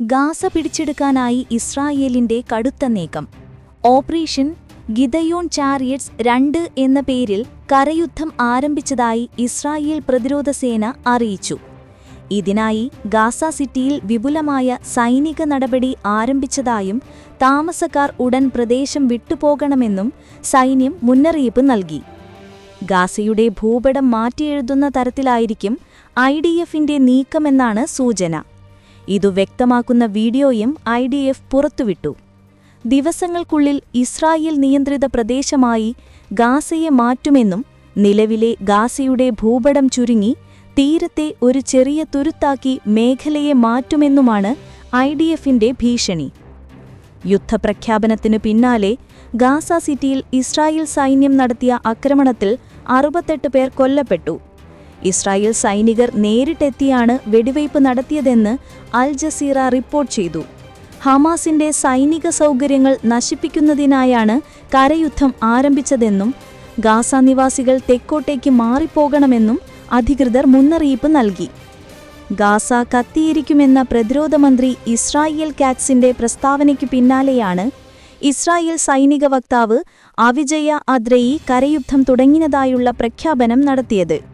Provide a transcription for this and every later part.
Gaza പിടിച്ചെടുക്കാനായി ഇസ്രായേലിന്റെ കടുത്ത നീക്കം. ഓപ്പറേഷൻ ഗിതയോൺ ചാരിയറ്റ്സ് രണ്ട് എന്ന പേരിൽ കരയുദ്ധം ആരംഭിച്ചതായി ഇസ്രായേൽ പ്രതിരോധ സേന അറിയിച്ചു. ഇതിനായി ഗാസ സിറ്റിയിൽ വിപുലമായ സൈനിക നടപടി ആരംഭിച്ചതായും താമസക്കാർ ഉടൻ പ്രദേശം വിട്ടുപോകണമെന്നും സൈന്യം മുന്നറിയിപ്പ് നൽകി. ഗാസയുടെ ഭൂപടം മാറ്റിയെഴുതുന്ന തരത്തിലായിരിക്കും ഐ ഡി എഫിന്റെ നീക്കമെന്നാണ് സൂചന. ഇതു വ്യക്തമാക്കുന്ന വീഡിയോയും ഐ ഡി എഫ് പുറത്തുവിട്ടു. ദിവസങ്ങൾക്കുള്ളിൽ ഇസ്രായേൽ നിയന്ത്രിത പ്രദേശമായി ഗാസയെ മാറ്റുമെന്നും നിലവിലെ ഗാസയുടെ ഭൂപടം ചുരുങ്ങി തീരത്തെ ഒരു ചെറിയ തുരുത്താക്കി മേഖലയെ മാറ്റുമെന്നുമാണ് ഐ ഡി എഫിന്റെ ഭീഷണി. യുദ്ധപ്രഖ്യാപനത്തിനു പിന്നാലെ ഗാസ സിറ്റിയിൽ ഇസ്രായേൽ സൈന്യം നടത്തിയ ആക്രമണത്തിൽ അറുപത്തെട്ട് പേർ കൊല്ലപ്പെട്ടു. ഇസ്രായേൽ സൈനികർ നേരിട്ടെത്തിയാണ് വെടിവയ്പ് നടത്തിയതെന്ന് അൽ ജസീറ റിപ്പോർട്ട് ചെയ്തു. ഹമാസിന്റെ സൈനിക സൗകര്യങ്ങൾ നശിപ്പിക്കുന്നതിനായാണ് കരയുദ്ധം ആരംഭിച്ചതെന്നും ഗാസ നിവാസികൾ തെക്കോട്ടേക്ക് മാറിപ്പോകണമെന്നും അധികൃതർ മുന്നറിയിപ്പ് നൽകി. ഗാസ കത്തിയിരിക്കുമെന്ന പ്രതിരോധ മന്ത്രി ഇസ്രായേൽ കാറ്റ്സിന്റെ പ്രസ്താവനയ്ക്കു പിന്നാലെയാണ് ഇസ്രായേൽ സൈനിക വക്താവ് അവിജയ അദ്രയി കരയുദ്ധം തുടങ്ങിയതായുള്ള പ്രഖ്യാപനം നടത്തിയത്.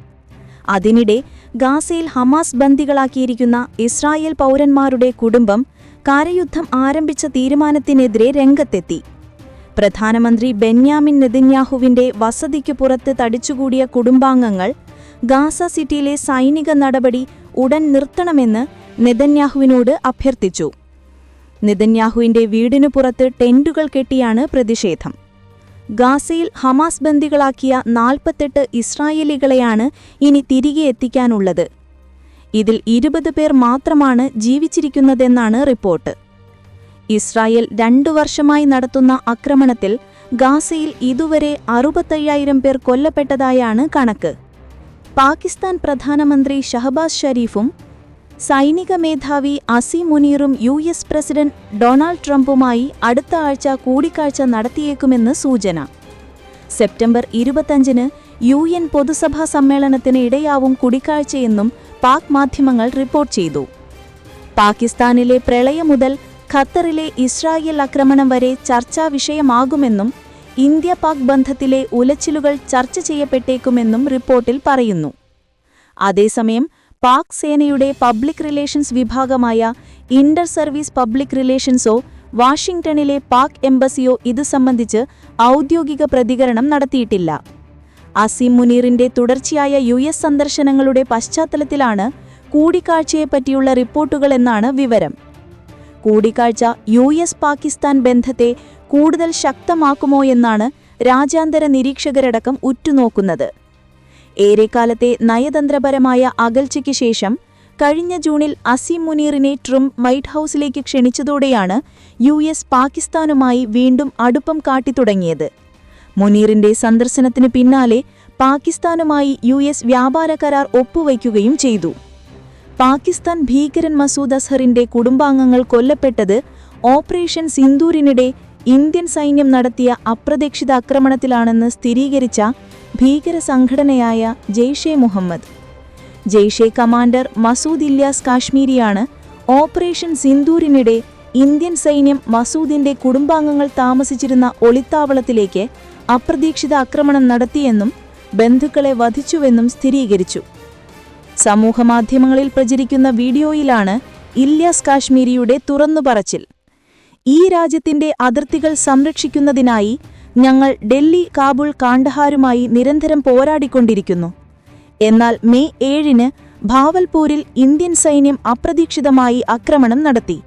അതിനിടെ ഗാസയിൽ ഹമാസ് ബന്ദികളാക്കിയിരിക്കുന്ന ഇസ്രായേൽ പൗരന്മാരുടെ കുടുംബം കാരയുദ്ധം ആരംഭിച്ച തീരുമാനത്തിനെതിരെ രംഗത്തെത്തി. പ്രധാനമന്ത്രി ബെന്യാമിൻ നെതിന്യാഹുവിന്റെ വസതിക്കു പുറത്ത് തടിച്ചുകൂടിയ കുടുംബാംഗങ്ങൾ ഗാസ സിറ്റിയിലെ സൈനിക നടപടി ഉടൻ നിർത്തണമെന്ന് നെതന്യാഹുവിനോട് അഭ്യർത്ഥിച്ചു. നെതന്യാഹുവിന്റെ വീടിനു പുറത്ത് ടെന്റുകൾ കെട്ടിയാണ് പ്രതിഷേധം. ഗാസയിൽ ഹമാസ് ബന്ദികളാക്കിയ നാൽപ്പത്തെട്ട് ഇസ്രായേലികളെയാണ് ഇനി തിരികെ എത്തിക്കാനുള്ളത്. ഇതിൽ ഇരുപത് പേർ മാത്രമാണ് ജീവിച്ചിരിക്കുന്നതെന്നാണ് റിപ്പോർട്ട്. ഇസ്രായേൽ രണ്ടു വർഷമായി നടത്തുന്ന ആക്രമണത്തിൽ ഗാസയിൽ ഇതുവരെ അറുപത്തയ്യായിരം പേർ കൊല്ലപ്പെട്ടതായാണ് കണക്ക്. പാകിസ്ഥാൻ പ്രധാനമന്ത്രി ഷഹബാസ് ഷരീഫും സൈനിക മേധാവി അസി മുനീറും യു എസ് പ്രസിഡന്റ് ഡൊണാൾഡ് ട്രംപുമായി അടുത്ത ആഴ്ച കൂടിക്കാഴ്ച നടത്തിയേക്കുമെന്ന് സൂചന. സെപ്റ്റംബർ ഇരുപത്തഞ്ചിന് യു എൻ പൊതുസഭാ സമ്മേളനത്തിന് ഇടയാവും കൂടിക്കാഴ്ചയെന്നും പാക് മാധ്യമങ്ങൾ റിപ്പോർട്ട് ചെയ്തു. പാകിസ്ഥാനിലെ പ്രളയം മുതൽ ഖത്തറിലെ ഇസ്രായേൽ ആക്രമണം വരെ ചർച്ചാ വിഷയമാകുമെന്നും ഇന്ത്യ പാക് ബന്ധത്തിലെ ഉലച്ചിലുകൾ ചർച്ച ചെയ്യപ്പെട്ടേക്കുമെന്നും റിപ്പോർട്ടിൽ പറയുന്നു. അതേസമയം പാക് സേനയുടെ പബ്ലിക് റിലേഷൻസ് വിഭാഗമായ ഇന്റർ സർവീസ് പബ്ലിക് റിലേഷൻസോ വാഷിംഗ്ടണിലെ പാക് എംബസിയോ ഇത് സംബന്ധിച്ച് ഔദ്യോഗിക പ്രതികരണം നടത്തിയിട്ടില്ല. അസീം മുനീറിന്റെ തുടർച്ചയായ യു എസ് സന്ദർശനങ്ങളുടെ പശ്ചാത്തലത്തിലാണ് കൂടിക്കാഴ്ചയെപ്പറ്റിയുള്ള റിപ്പോർട്ടുകൾ എന്നാണ് വിവരം. കൂടിക്കാഴ്ച യു എസ് പാകിസ്ഥാൻ ബന്ധത്തെ കൂടുതൽ ശക്തമാക്കുമോ എന്നാണ് രാജ്യാന്തര നിരീക്ഷകരടക്കം ഉറ്റുനോക്കുന്നത്. ഏറെക്കാലത്തെ നയതന്ത്രപരമായ അകൽച്ചയ്ക്ക് ശേഷം കഴിഞ്ഞ ജൂണിൽ അസീം മുനീറിനെ ട്രംപ് വൈറ്റ് ഹൌസിലേക്ക് ക്ഷണിച്ചതോടെയാണ് യു എസ് പാകിസ്ഥാനുമായി വീണ്ടും അടുപ്പം കാട്ടിത്തുടങ്ങിയത് മുനീറിന്റെ സന്ദർശനത്തിന് പിന്നാലെ പാകിസ്ഥാനുമായി യു എസ് വ്യാപാര കരാർ ഒപ്പുവയ്ക്കുകയും ചെയ്തു. പാകിസ്ഥാൻ ഭീകരൻ മസൂദ് അസ്ഹറിന്റെ കുടുംബാംഗങ്ങൾ കൊല്ലപ്പെട്ടത് ഓപ്പറേഷൻ സിന്ദൂരിനിടെ ഇന്ത്യൻ സൈന്യം നടത്തിയ അപ്രതീക്ഷിത ആക്രമണത്തിലാണെന്ന് സ്ഥിരീകരിച്ച ഭീകര സംഘടനയായ ജെയ്ഷെ മുഹമ്മദ്. ജെയ്ഷെ കമാൻഡർ മസൂദ് ഇല്യാസ് കാശ്മീരിയാണ് ഓപ്പറേഷൻ സിന്ദൂരിനിടെ ഇന്ത്യൻ സൈന്യം മസൂദിന്റെ കുടുംബാംഗങ്ങൾ താമസിച്ചിരുന്ന ഒളിത്താവളത്തിലേക്ക് അപ്രതീക്ഷിത ആക്രമണം നടത്തിയെന്നും ബന്ധുക്കളെ വധിച്ചുവെന്നും സ്ഥിരീകരിച്ചു. സമൂഹമാധ്യമങ്ങളിൽ പ്രചരിക്കുന്ന വീഡിയോയിലാണ് ഇല്യാസ് കാശ്മീരിയുടെ തുറന്നുപറച്ചിൽ. ഈ രാജ്യത്തിന്റെ അതിർത്തികൾ സംരക്ഷിക്കുന്നതിനായി ഞങ്ങൾ ഡൽഹി കാബൂൾ കാണ്ഡഹാരുമായി നിരന്തരം പോരാടിക്കൊണ്ടിരിക്കുന്നു. എന്നാൽ മെയ് ഏഴിന് ഭാവൽപൂരിൽ ഇന്ത്യൻ സൈന്യം അപ്രതീക്ഷിതമായി ആക്രമണം നടത്തി.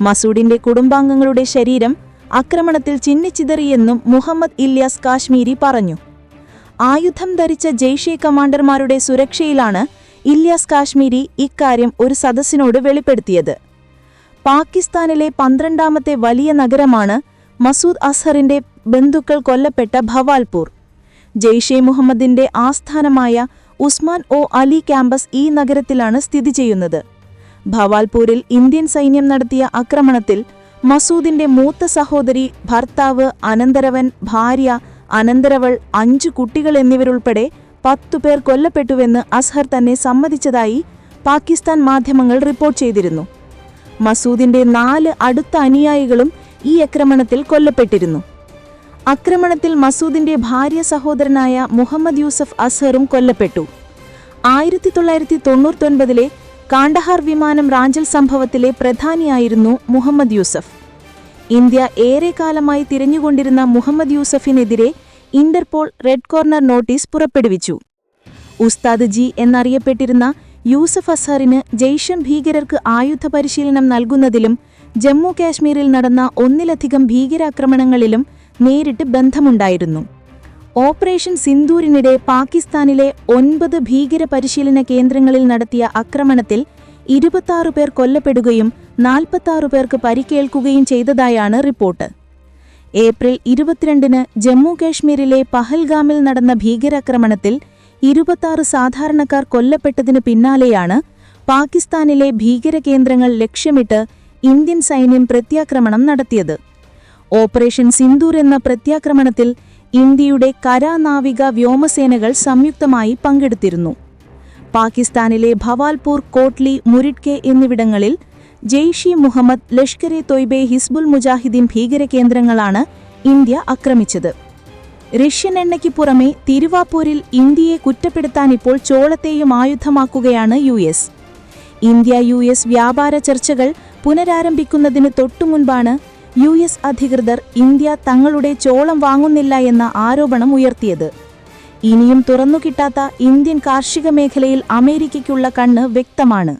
മസൂഡിന്റെ കുടുംബാംഗങ്ങളുടെ ശരീരം ആക്രമണത്തിൽ ചിന്നിച്ചിതറിയെന്നും മുഹമ്മദ് ഇല്യാസ് കാശ്മീരി പറഞ്ഞു. ആയുധം ധരിച്ച ജെയ്ഷെ കമാൻഡർമാരുടെ സുരക്ഷയിലാണ് ഇല്യാസ് കാശ്മീരി ഇക്കാര്യം ഒരു സദസ്സിനോട് വെളിപ്പെടുത്തിയത്. പാകിസ്ഥാനിലെ പന്ത്രണ്ടാമത്തെ വലിയ നഗരമാണ് മസൂദ് അസ്ഹറിന്റെ ബന്ധുക്കൾ കൊല്ലപ്പെട്ട ഭവാൽപൂർ. ജെയ്ഷെ മുഹമ്മദിന്റെ ആസ്ഥാനമായ ഉസ്മാൻ ഒ അലി ക്യാമ്പസ് ഈ നഗരത്തിലാണ് സ്ഥിതി ചെയ്യുന്നത്. ഭവാൽപൂരിൽ ഇന്ത്യൻ സൈന്യം നടത്തിയ ആക്രമണത്തിൽ മസൂദിന്റെ മൂത്ത സഹോദരി ഭർത്താവ് അനന്തരവൻ ഭാര്യ അനന്തരവൾ അഞ്ചു കുട്ടികൾ എന്നിവരുൾപ്പെടെ പത്തുപേർ കൊല്ലപ്പെട്ടുവെന്ന് അസ്ഹർ തന്നെ സമ്മതിച്ചതായി പാകിസ്ഥാൻ മാധ്യമങ്ങൾ റിപ്പോർട്ട് ചെയ്തിരുന്നു. മസൂദിന്റെ നാല് അടുത്ത അനുയായികളും ഈ ആക്രമണത്തിൽ കൊല്ലപ്പെട്ടിരുന്നു. ആക്രമണത്തിൽ മസൂദിന്റെ ഭാര്യ സഹോദരനായ മുഹമ്മദ് യൂസഫ് അസ്ഹറും കൊല്ലപ്പെട്ടു. ആയിരത്തി തൊള്ളായിരത്തി തൊണ്ണൂറ്റൊൻപതിലെ കാണ്ടഹാർ വിമാനം റാഞ്ചൽ സംഭവത്തിലെ പ്രധാനിയായിരുന്നു മുഹമ്മദ് യൂസഫ്. ഇന്ത്യ ഏറെക്കാലമായി തിരഞ്ഞുകൊണ്ടിരുന്ന മുഹമ്മദ് യൂസഫിനെതിരെ ഇന്റർപോൾ റെഡ് കോർണർ നോട്ടീസ് പുറപ്പെടുവിച്ചു. ഉസ്താദ് ജി എന്നറിയപ്പെട്ടിരുന്ന യൂസഫ് അസറിന് ജെയ്ഷം ഭീകരർക്ക് ആയുധ പരിശീലനം നൽകുന്നതിലും ജമ്മു കാശ്മീരിൽ നടന്ന ഒന്നിലധികം ഭീകരാക്രമണങ്ങളിലും നേരിട്ട് ബന്ധമുണ്ടായിരുന്നു. ഓപ്പറേഷൻ സിന്ദൂരിനിടെ പാകിസ്ഥാനിലെ ഒൻപത് ഭീകര പരിശീലന കേന്ദ്രങ്ങളിൽ നടത്തിയ ആക്രമണത്തിൽ ഇരുപത്താറ് പേർ കൊല്ലപ്പെടുകയും നാൽപ്പത്താറ് പേർക്ക് പരിക്കേൽക്കുകയും ചെയ്തതായാണ് റിപ്പോർട്ട്. ഏപ്രിൽ ഇരുപത്തിരണ്ടിന് ജമ്മു കാശ്മീരിലെ പഹൽഗാമിൽ നടന്ന ഭീകരാക്രമണത്തിൽ ഇരുപത്താറ് സാധാരണക്കാർ കൊല്ലപ്പെട്ടതിനു പിന്നാലെയാണ് പാകിസ്ഥാനിലെ ഭീകരകേന്ദ്രങ്ങൾ ലക്ഷ്യമിട്ട് ഇന്ത്യൻ സൈന്യം പ്രത്യാക്രമണം നടത്തിയത്. ഓപ്പറേഷൻ സിന്ദൂർ എന്ന പ്രത്യാക്രമണത്തിൽ ഇന്ത്യയുടെ കര നാവിക വ്യോമസേനകൾ സംയുക്തമായി പങ്കെടുത്തിരുന്നു. പാകിസ്ഥാനിലെ ഭവാൽപൂർ കോട്ട്ലി മുരിഡ്കെ എന്നിവിടങ്ങളിൽ ജെയ്ഷി മുഹമ്മദ് ലഷ്കർ എ തൊയ്ബെ ഹിസ്ബുൽ മുജാഹിദ്ദീൻ ഭീകരകേന്ദ്രങ്ങളാണ് ഇന്ത്യ ആക്രമിച്ചത്. റഷ്യൻ എണ്ണയ്ക്ക് പുറമെ തിരുവാപ്പൂരിൽ ഇന്ത്യയെ കുറ്റപ്പെടുത്താൻ ഇപ്പോൾ ചോളത്തെയും ആയുധമാക്കുകയാണ് U S. India U S വ്യാപാര ചർച്ചകൾ പുനരാരംഭിക്കുന്നതിന് തൊട്ടുമുൻപാണ് യു എസ് അധികൃതർ ഇന്ത്യ തങ്ങളുടെ ചോളം വാങ്ങുന്നില്ല എന്ന ആരോപണം ഉയർത്തിയത്. ഇനിയും തുറന്നുകിട്ടാത്ത ഇന്ത്യൻ കാർഷിക മേഖലയിൽ അമേരിക്കയ്ക്കുള്ള കണ്ണ് വ്യക്തമാണ്.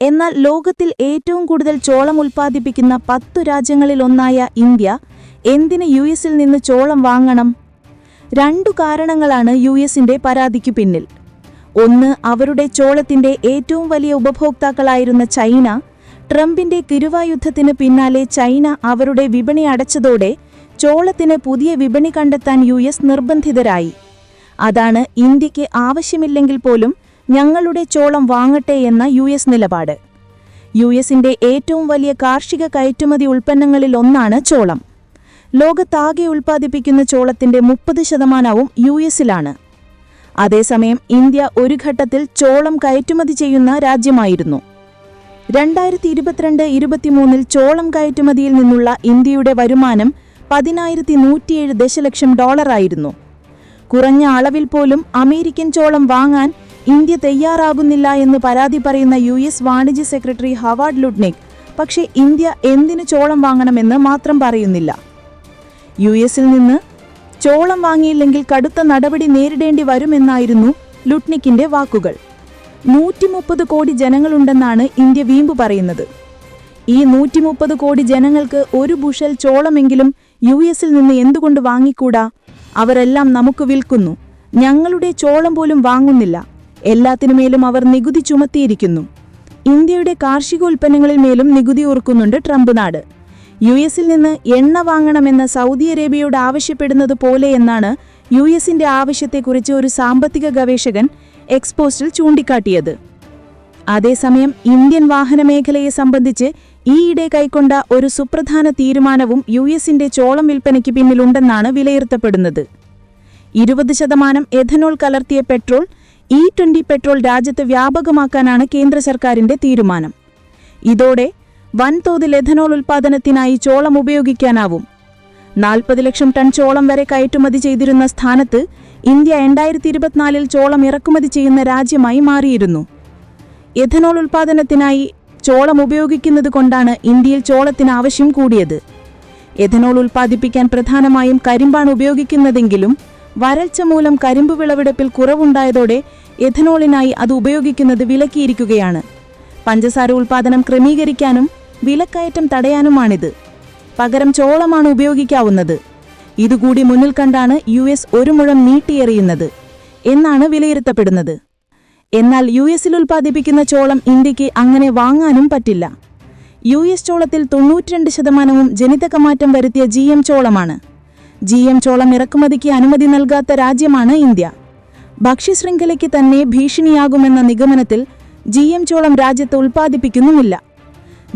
എന്നാൽ ലോകത്തിൽ ഏറ്റവും കൂടുതൽ ചോളം ഉൽപ്പാദിപ്പിക്കുന്ന പത്തു രാജ്യങ്ങളിലൊന്നായ ഇന്ത്യ എന്തിന് യു എസിൽ നിന്ന് ചോളം വാങ്ങണം? രണ്ടു കാരണങ്ങളാണ് യു എസിന്റെ പരാതിക്കു പിന്നിൽ. ഒന്ന് അവരുടെ ചോളത്തിന്റെ ഏറ്റവും വലിയ ഉപഭോക്താക്കളായിരുന്ന ചൈന ട്രംപിന്റെ കിരുവായുദ്ധത്തിന് പിന്നാലെ ചൈന അവരുടെ വിപണി അടച്ചതോടെ ചോളത്തിന് പുതിയ വിപണി കണ്ടെത്താൻ യു എസ് നിർബന്ധിതരായി. അതാണ് ഇന്ത്യയ്ക്ക് ആവശ്യമില്ലെങ്കിൽ പോലും ഞങ്ങളുടെ ചോളം വാങ്ങട്ടെ എന്ന യു എസ് നിലപാട്. യു എസിന്റെ ഏറ്റവും വലിയ കാർഷിക കയറ്റുമതി ഉൽപ്പന്നങ്ങളിലൊന്നാണ് ചോളം. ലോകത്താകെ ഉൽപ്പാദിപ്പിക്കുന്ന ചോളത്തിന്റെ മുപ്പത് ശതമാനവും യു എസിലാണ്. അതേസമയം ഇന്ത്യ ഒരു ഘട്ടത്തിൽ ചോളം കയറ്റുമതി ചെയ്യുന്ന രാജ്യമായിരുന്നു. രണ്ടായിരത്തി ഇരുപത്തിരണ്ട് ഇരുപത്തിമൂന്നിൽ ചോളം കയറ്റുമതിയിൽ നിന്നുള്ള ഇന്ത്യയുടെ വരുമാനം പതിനായിരത്തി നൂറ്റിയേഴ് ദശലക്ഷം ഡോളറായിരുന്നു കുറഞ്ഞ അളവിൽ പോലും അമേരിക്കൻ ചോളം വാങ്ങാൻ ഇന്ത്യ തയ്യാറാകുന്നില്ല എന്ന് പരാതി പറയുന്ന യു എസ് വാണിജ്യ സെക്രട്ടറി ഹവാർഡ് ലുഡ്നിക് പക്ഷേ ഇന്ത്യ എന്തിനു ചോളം വാങ്ങണമെന്ന് മാത്രം പറയുന്നില്ല. യു എസിൽ നിന്ന് ചോളം വാങ്ങിയില്ലെങ്കിൽ കടുത്ത നടപടി നേരിടേണ്ടി വരുമെന്നായിരുന്നു ലുട്നിക്കിന്റെ വാക്കുകൾ. നൂറ്റി മുപ്പത് കോടി ജനങ്ങളുണ്ടെന്നാണ് ഇന്ത്യ വീമ്പ് പറയുന്നത്. ഈ നൂറ്റി മുപ്പത് കോടി ജനങ്ങൾക്ക് ഒരു ബുഷൽ ചോളമെങ്കിലും യു എസിൽ നിന്ന് എന്തുകൊണ്ട് വാങ്ങിക്കൂടാ? അവരെല്ലാം നമുക്ക് വിൽക്കുന്നു. ഞങ്ങളുടെ ചോളം പോലും വാങ്ങുന്നില്ല. എല്ലാത്തിനുമേലും അവർ നികുതി ചുമത്തിയിരിക്കുന്നു. ഇന്ത്യയുടെ കാർഷികോൽപ്പന്നങ്ങളിൽ മേലും നികുതി ഓർക്കുന്നുണ്ട് ട്രംപ് നാട്. യു എസിൽ നിന്ന് എണ്ണ വാങ്ങണമെന്ന് സൗദി അറേബ്യയോട് ആവശ്യപ്പെടുന്നത് പോലെ എന്നാണ് യു എസിന്റെ ആവശ്യത്തെക്കുറിച്ച് ഒരു സാമ്പത്തിക ഗവേഷകൻ എക്സ്പോസ്റ്റിൽ ചൂണ്ടിക്കാട്ടിയത്. അതേസമയം ഇന്ത്യൻ വാഹന മേഖലയെ സംബന്ധിച്ച് ഈയിടെ കൈക്കൊണ്ട ഒരു സുപ്രധാന തീരുമാനവും യു എസിന്റെ ചോളം വിൽപ്പനയ്ക്ക് പിന്നിലുണ്ടെന്നാണ് വിലയിരുത്തപ്പെടുന്നത്. ഇരുപത് ശതമാനം എഥനോൾ കലർത്തിയ പെട്രോൾ ഇ ട്വന്റി പെട്രോൾ രാജ്യത്ത് വ്യാപകമാക്കാനാണ് കേന്ദ്ര സർക്കാരിന്റെ തീരുമാനം. ഇതോടെ വൻതോതിൽ എഥനോൾ ഉൽപ്പാദനത്തിനായി ചോളം ഉപയോഗിക്കാനാവും. നാൽപ്പത് ലക്ഷം ടൺ ചോളം വരെ കയറ്റുമതി ചെയ്തിരുന്ന സ്ഥാനത്ത് ഇന്ത്യ രണ്ടായിരത്തി ഇരുപത്തിനാലിൽ ചോളം ഇറക്കുമതി ചെയ്യുന്ന രാജ്യമായി മാറിയിരുന്നു. എഥനോൾ ഉൽപ്പാദനത്തിനായി ചോളം ഉപയോഗിക്കുന്നത് കൊണ്ടാണ് ഇന്ത്യയിൽ ചോളത്തിന് ആവശ്യം കൂടിയത്. എഥനോൾ ഉൽപ്പാദിപ്പിക്കാൻ പ്രധാനമായും കരിമ്പാണ് ഉപയോഗിക്കുന്നതെങ്കിലും വരൾച്ച മൂലം കരിമ്പ് വിളവെടുപ്പിൽ കുറവുണ്ടായതോടെ എഥനോളിനായി അത് ഉപയോഗിക്കുന്നത് വിലക്കിയിരിക്കുകയാണ്. പഞ്ചസാര ഉൽപാദനം ക്രമീകരിക്കാനും വിലക്കയറ്റം തടയാനുമാണിത്. പകരം ചോളമാണ് ഉപയോഗിക്കാവുന്നത്. ഇതുകൂടി മുന്നിൽ കണ്ടാണ് യു എസ് ഒരു മുഴം നീട്ടിയെറിയുന്നത് എന്നാണ് വിലയിരുത്തപ്പെടുന്നത്. എന്നാൽ യു എസിൽ ഉൽപ്പാദിപ്പിക്കുന്ന ചോളം ഇന്ത്യയ്ക്ക് അങ്ങനെ വാങ്ങാനും പറ്റില്ല. യു എസ് ചോളത്തിൽ തൊണ്ണൂറ്റിരണ്ട് ശതമാനവും ജനിതകമാറ്റം വരുത്തിയ ജി എം ചോളമാണ്. ജി എം ചോളം ഇറക്കുമതിക്ക് അനുമതി നൽകാത്ത രാജ്യമാണ് ഇന്ത്യ. ഭക്ഷ്യശൃംഖലയ്ക്ക് തന്നെ ഭീഷണിയാകുമെന്ന നിഗമനത്തിൽ ജി എം ചോളം രാജ്യത്ത് ഉൽപ്പാദിപ്പിക്കുന്നുമില്ല.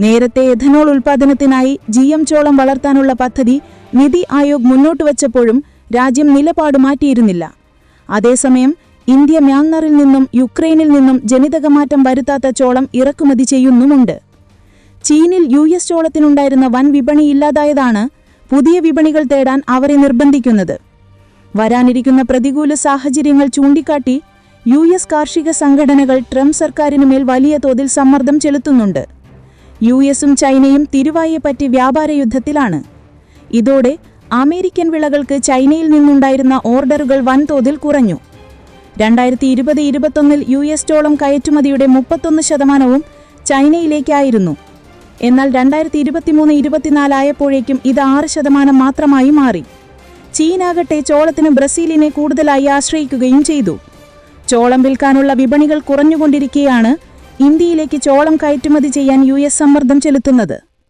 നേരത്തെ എഥനോൾ ഉൽപാദനത്തിനായി ജി എം ചോളം വളർത്താനുള്ള പദ്ധതി നിതി ആയോഗ് മുന്നോട്ട് വച്ചപ്പോഴും രാജ്യം നിലപാട് മാറ്റിയിരുന്നില്ല. അതേസമയം ഇന്ത്യ മ്യാൻമറിൽ നിന്നും യുക്രൈനിൽ നിന്നും ജനിതകമാറ്റം വരുത്താത്ത ചോളം ഇറക്കുമതി ചെയ്യുന്നുമുണ്ട്. ചീനിൽ യു എസ് ചോളത്തിനുണ്ടായിരുന്ന വൻ വിപണി ഇല്ലാതായതാണ് പുതിയ വിപണികൾ തേടാൻ അവരെ നിർബന്ധിക്കുന്നത്. വരാനിരിക്കുന്ന പ്രതികൂല സാഹചര്യങ്ങൾ ചൂണ്ടിക്കാട്ടി യു എസ് കാർഷിക സംഘടനകൾ ട്രംപ് സർക്കാരിനുമേൽ വലിയ തോതിൽ സമ്മർദ്ദം ചെലുത്തുന്നുണ്ട്. യു എസും ചൈനയും തിരുവായെപ്പറ്റി വ്യാപാര യുദ്ധത്തിലാണ്. ഇതോടെ അമേരിക്കൻ വിളകൾക്ക് ചൈനയിൽ നിന്നുണ്ടായിരുന്ന ഓർഡറുകൾ വൻതോതിൽ കുറഞ്ഞു. രണ്ടായിരത്തി ഇരുപത് ഇരുപത്തൊന്നിൽ യു എസ് ഡോളം കയറ്റുമതിയുടെ മുപ്പത്തൊന്ന് ശതമാനവും ചൈനയിലേക്കായിരുന്നു. എന്നാൽ രണ്ടായിരത്തി ഇരുപത്തിമൂന്ന് ഇരുപത്തിനാലായപ്പോഴേക്കും ഇത് ആറ് ശതമാനം മാത്രമായി മാറി. ചീനാകട്ടെ ചോളത്തിന് ബ്രസീലിനെ കൂടുതലായി ആശ്രയിക്കുകയും ചെയ്തു. ചോളം വിൽക്കാനുള്ള വിപണികൾ കുറഞ്ഞുകൊണ്ടിരിക്കെയാണ് ഇന്ത്യയിലേക്ക് ചോളം കയറ്റുമതി ചെയ്യാൻ യു എസ് സമ്മർദ്ദം ചെലുത്തുന്നത്.